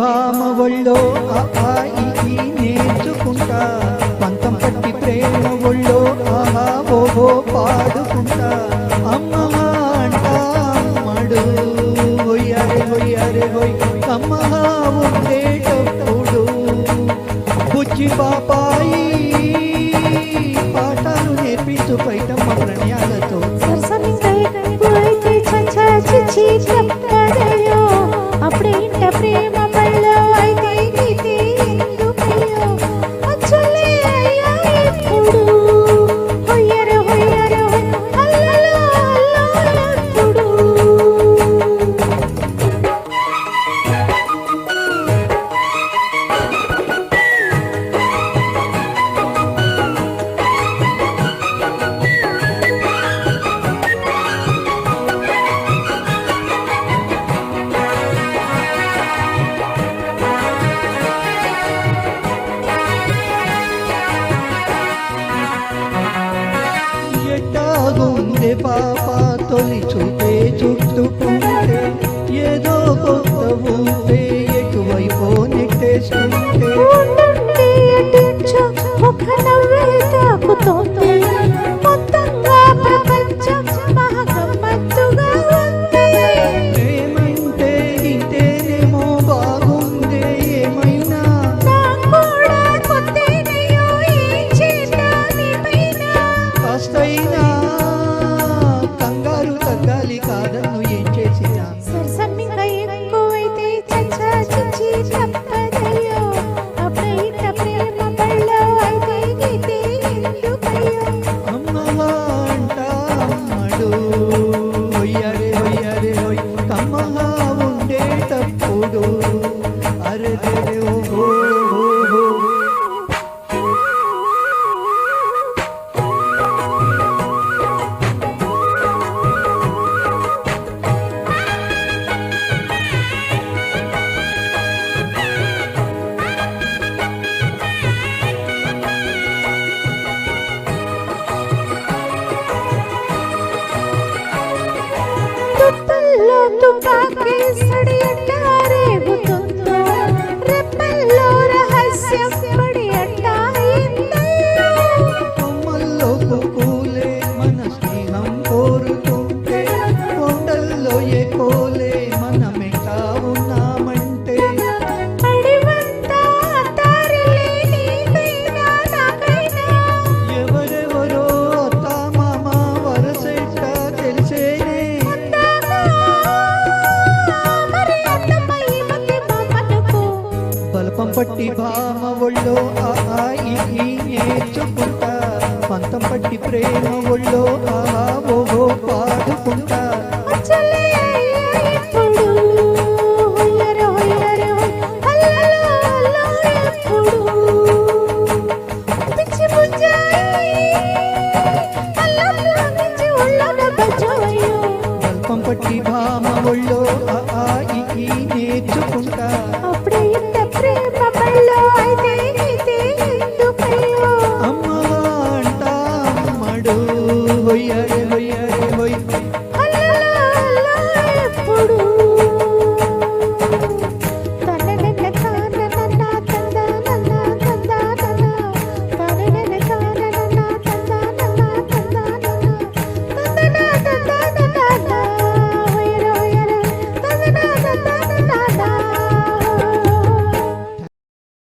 భామవళ్ళో ఆహా ఈ నేర్చుకుంటా. పంతం పట్టి ప్రేమ ఒళ్ళో ఆహా ఓహో పాడుకుంటా. అమ్మ అంటాడు ఒయ్యారే ఒయ్యారే ఒయ్ అమ్మ ఉండేటప్పుడు బుజ్జి పాపాయి తొలి చూపే చుట్టుకుంటే ఏదో కొత్త ఉంటే ఎటువైపో నెట్టేసుకుంటే ఒక తాకుతోంది భామ ఒళ్ళో ఆ పంతం పట్టి ప్రేమ ఒళ్ళో ఆహా ఓహో పాడుకుంటా నాడు